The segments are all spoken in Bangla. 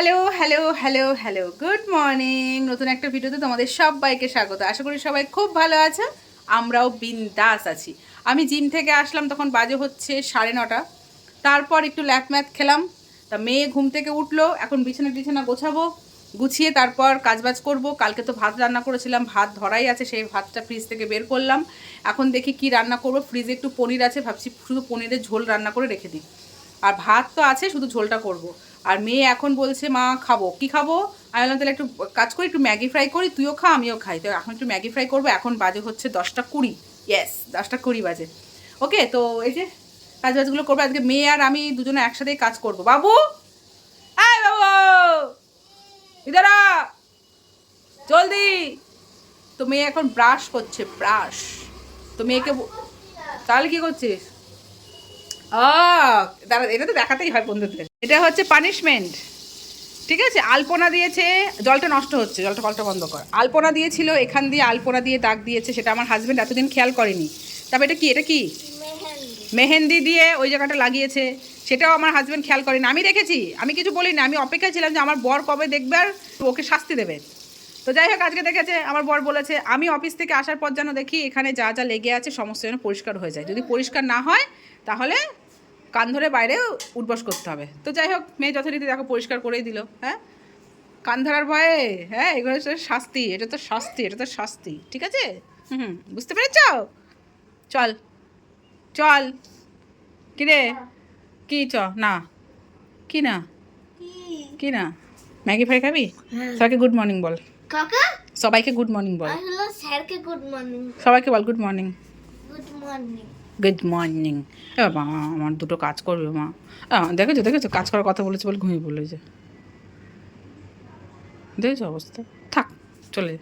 Hello hello hello hello. Good morning নতুন একটা ভিডিওতে তোমাদের সবাইকে স্বাগত। আশা করি সবাই খুব ভালো আছে। আমরাও বিন্দাস আছি। আমি জিম থেকে আসলাম, তখন বাজে হচ্ছে সাড়ে নটা। তারপর একটু ল্যাপ ম্যাথ খেলাম। তা মেয়ে ঘুম থেকে উঠল, এখন বিছানা টিছানা গোছাবো, গুছিয়ে তারপর কাজবাজ করব। কালকে তো ভাত রান্না করেছিলাম, ভাত ধরাই আছে, সেই ভাতটা ফ্রিজ থেকে বের করলাম। এখন দেখি কি রান্না করব। ফ্রিজে একটু পনির আছে, ভাবছি শুধু পনিরের ঝোল রান্না করে রেখে দিই। আর ভাত তো আছে, শুধু ঝোলটা করব। আর মেয়ে এখন বলছে, মা, খাব। কি খাব? আমি বললাম, তাহলে একটু কাজ করি, একটু ম্যাগি ফ্রাই করি, তুইও খা, আমিও খাই। তো এখন একটু ম্যাগি ফ্রাই করব, এখন বাজে হচ্ছে দশটা কুড়ি। ইয়েস দশটা কুড়ি বাজে। ওকে তো এই যে কাজ বাজগুলো করব, আজকে মেয়ে আর আমি দুজনে একসাথেই কাজ করব। বাবু! আয় বাবু! ইদারা! জলদি! তো মেয়ে এখন ব্রাশ করছে, ব্রাশ। তো মেয়েকে তাহলে কি করছিস? দাঁড়া এটা তো দেখাতেই হয় বন্ধুদের। এটা হচ্ছে পানিশমেন্ট ঠিক আছে? আলপনা দিয়েছে জলটা নষ্ট হচ্ছে জলটা কলটা বন্ধ কর। আলপনা দিয়েছিল এখান দিয়ে আলপনা দিয়ে দাগ দিয়েছে সেটা আমার হাজব্যান্ড এতদিন খেয়াল করেনি। তবে এটা কি? এটা কি? মেহেন্দি। দিয়ে ওই জায়গাটা লাগিয়েছে সেটাও আমার হাজব্যান্ড খেয়াল করেনি। আমি দেখেছি আমি কিছু বলিনি আমি অপেক্ষায় ছিলাম যে আমার বর কবে দেখবে আর ওকে শাস্তি দেবে। তো যাই হোক আজকে দেখেছে আমার বর বলেছে আমি অফিস থেকে আসার পর যেন দেখি এখানে যা যা লেগে আছে সমস্ত যেন পরিষ্কার হয়ে যায়। যদি পরিষ্কার না হয় তাহলে কান ধরে বাইরে উঠবস করতে হবে। তো যাই হোক মেয়ে যথারীতি দেখো পরিষ্কার করেই দিল হ্যাঁ? কান ধরার ভয়ে হ্যাঁ এগুলো শাস্তি এটা তো শাস্তি এটা তো শাস্তি ঠিক আছে? হুম হুম বুঝতে পেরেছ? চল চল। কি রে? কি চ? না। কি না? কি? না? ম্যাগি ফ্রাই খাবি? সবাইকে গুড মর্নিং বল। সবাইকে গুড মর্নিং বল। স্যারকে গুড মর্নিং। সবাইকে বল good morning. Good morning. Good morning এ বাবা আমার দুটো কাজ করবে মা। দেখেছ দেখেছ? কাজ করার কথা বলেছে বলে ঘুমিয়ে বলেছে দেখেছ অবস্থা? থাক চলে।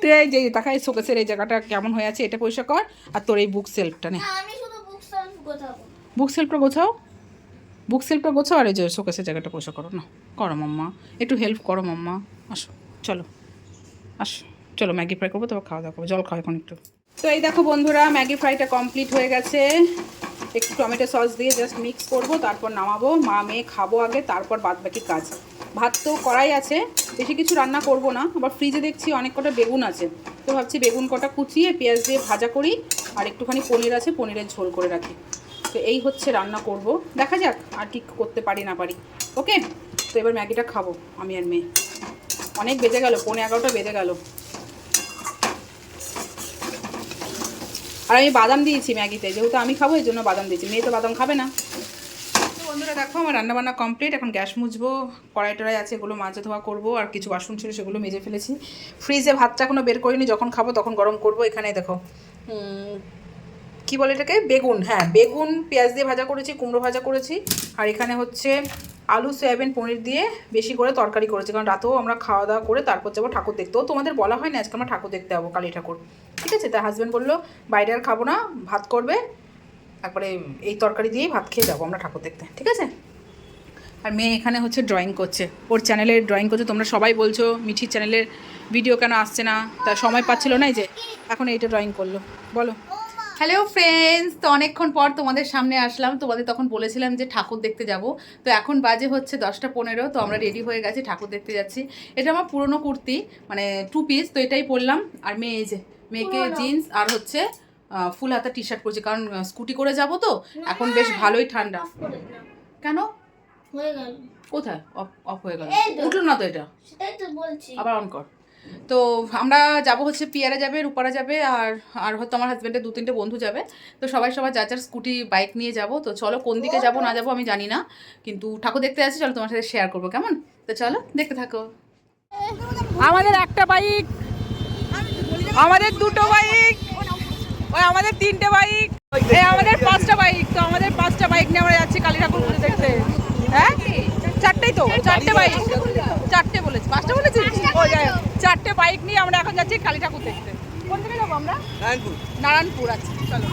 তুই এই যে তাকাই শোকেসের এই জায়গাটা কেমন হয়ে আছে এটা পরিষ্কার কর আর তোর এই বুক সেলফটা নে। বুক সেলফটা গোছাও? বুক সেলফটা গোছাও আর এই যে শোকেসের জায়গাটা পয়সা করো। না, করো মাম্মা। একটু হেল্প করো মাম্মা। আসো, চলো। আসো, চলো ম্যাগি ফ্রাই করব, তারপর খাওয়া দাওয়া করব। জল খাও এখন একটু। তো এই দেখো বন্ধুরা, ম্যাগি ফ্রাইটা কমপ্লিট হয়ে গেছে। একটু টমেটো সস দিয়ে জাস্ট মিক্স করব, তারপর নামাবো। মা, মেয়ে, খাব আগে, তারপর বাদ বাকি কাজ। ভাত তো করাই আছে, বেশি কিছু রান্না করব না। আবার ফ্রিজে দেখছি অনেক কটা বেগুন আছে। তো ভাবছি বেগুন কটা কুচিয়ে পেঁয়াজ দিয়ে ভাজা করি, আর একটুখানি পনির আছে, পনিরের ঝোল করে রাখি। তো এই হচ্ছে রান্না করব। দেখা যাক আর কি করতে পারি না পারি। ওকে? তো এবার ম্যাগিটা খাব, আমি আর মেয়ে। অনেক বেজে গেল, পৌনে এগারোটা বেজে গেল। আর আমি বাদাম দিয়েছি ম্যাগিতে, যেহেতু আমি খাব, এই জন্য বাদাম দিয়েছি। মেয়ে তো বাদাম খাবে না। তো বন্ধুরা, দেখো, আমার রান্নাবান্না কমপ্লিট। এখন গ্যাস মুছবো, কড়াই টড়াই আছে, এগুলো মাজা ধোয়া করব, আর কিছু বাসন ছিল, সেগুলো মেজে ফেলেছি। ফ্রিজে ভাতটা এখনও বের করিনি, যখন খাব তখন গরম করব। এখানে দেখো কি বলে এটাকে? বেগুন হ্যাঁ বেগুন, পেঁয়াজ দিয়ে ভাজা করেছি, কুমড়ো ভাজা করেছি। আর এখানে হচ্ছে আলু, সয়াবিন, পনির দিয়ে বেশি করে তরকারি করেছি। কারণ রাতেও আমরা খাওয়া দাওয়া করে তারপর যাব ঠাকুর দেখতে। ও তোমাদের বলা হয় না আজকে আমরা ঠাকুর দেখতে যাব, কালী ঠাকুর। ঠিক আছে? তার হাজব্যান্ড বলল, বাইরে আর খাব না, ভাত করবে। তারপরে এই তরকারি দিয়েই ভাত খেয়ে যাব আমরা ঠাকুর দেখতে। ঠিক আছে? আর মেয়ে এখানে হচ্ছে ড্রয়িং করছে। ওর চ্যানেলে ড্রয়িং করছে। তোমরা সবাই বলছো, মিঠির চ্যানেলের ভিডিও কেন আসছে না? তার সময় পাচ্ছিল না যে। এখন এইটা ড্রয়িং করল। বলো। হ্যালো ফ্রেন্ডস তো অনেকক্ষণ পর তোমাদের সামনে আসলাম। তোমাদের তখন বলেছিলাম যে ঠাকুর দেখতে যাব। তো এখন বাজে হচ্ছে দশটা পনেরো তো আমরা রেডি হয়ে গেছি ঠাকুর দেখতে যাচ্ছি। এটা আমার পুরনো কুর্তি মানে টু পিস তো এটাই পরলাম। আর মেয়ে এই যে মেয়েকে জিন্স আর হচ্ছে ফুল হাতা টি শার্ট পরছি। কারণ স্কুটি করে যাব তো এখন বেশ ভালোই ঠান্ডা। কেন? হয়ে গেল। কোথায়? অফ অফ হয়ে গেল। উঠল না তো এটা? আবার অন কর। তো আমরা যাব হচ্ছে পিয়ারা যাবে, রূপারা যাবে আর আর হয়তো আমার হাজব্যান্ডের দু তিনটে বন্ধু যাবে। তো সবাই সবাই যার যার স্কুটি বাইক নিয়ে যাব। তো চলো কোন দিকে যাব, না যাব আমি জানি না। কিন্তু ঠাকুর দেখতে যাচ্ছি চলো তোমার সাথে শেয়ার করব, কেমন? তো চলো দেখতে থাকো। আমাদের একটা বাইক আমাদের দুটো বাইক ওই আমাদের তিনটে বাইক আমাদের পাঁচটা বাইক তো আমাদের পাঁচটা বাইক নিয়ে আমরা যাচ্ছি কালী ঠাকুর দেখতে। হ্যাঁ? চারটেই তো, চারটে বাইক চারটে বলেছি। পাঁচটা বলেছি ও যাই হোক। চারটে বাইক নিয়ে আমরা এখন যাচ্ছি কালী ঠাকুর দেখতে। কোন থেকে যাব আমরা? নারায়ণপুর। নারায়ণপুর আচ্ছা চলো।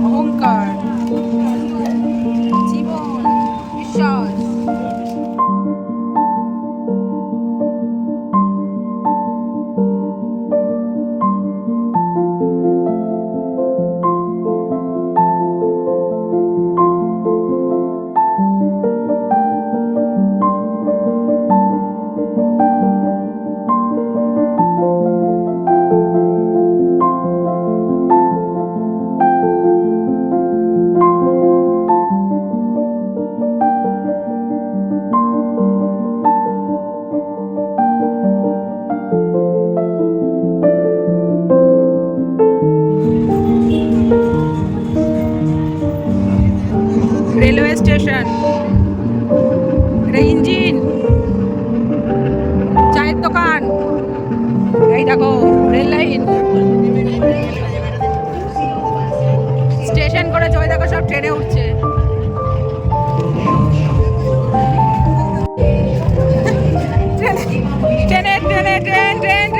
红开 রেলওয়ে স্টেশন ইঞ্জিন চায়ের দোকান এই দেখো রেল লাইন স্টেশন করেছে ওই দেখো সব ট্রেনে উঠছে ট্রেনে ট্রেনে ট্রেন ট্রেন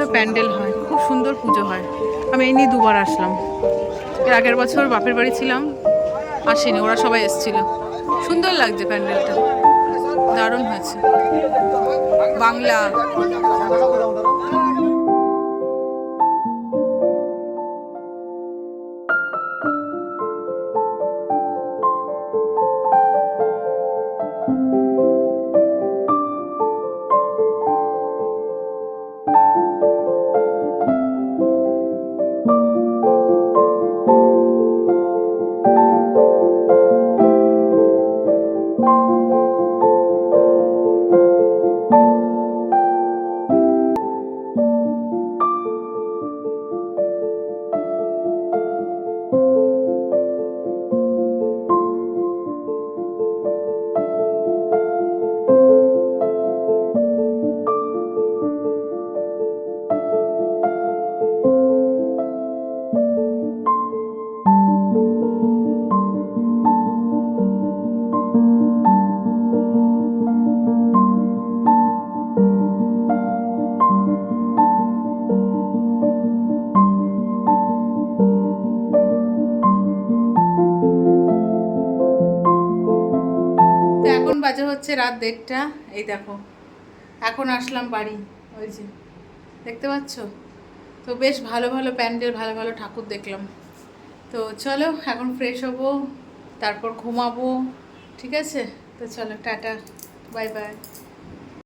ভালো প্যান্ডেল হয়। খুব সুন্দর পুজো হয়। আমি এই নিয়ে দুবার আসলাম। এর আগের বছর বাপের বাড়ি ছিলাম, আসেনি, ওরা সবাই এসেছিল। সুন্দর লাগছে প্যান্ডেলটা। দারুণ হয়েছে। বাংলা। বাজে হচ্ছে রাত দেড়টা। এই দেখো, এখন আসলাম বাড়ি, ওই যে, দেখতে পাচ্ছ? তো বেশ ভালো ভালো প্যান্ডেল, ভালো ভালো ঠাকুর দেখলাম। তো চলো, এখন ফ্রেশ হব, তারপর ঘুমাবো, ঠিক আছে? তো চলো, টাটা, বাই বাই।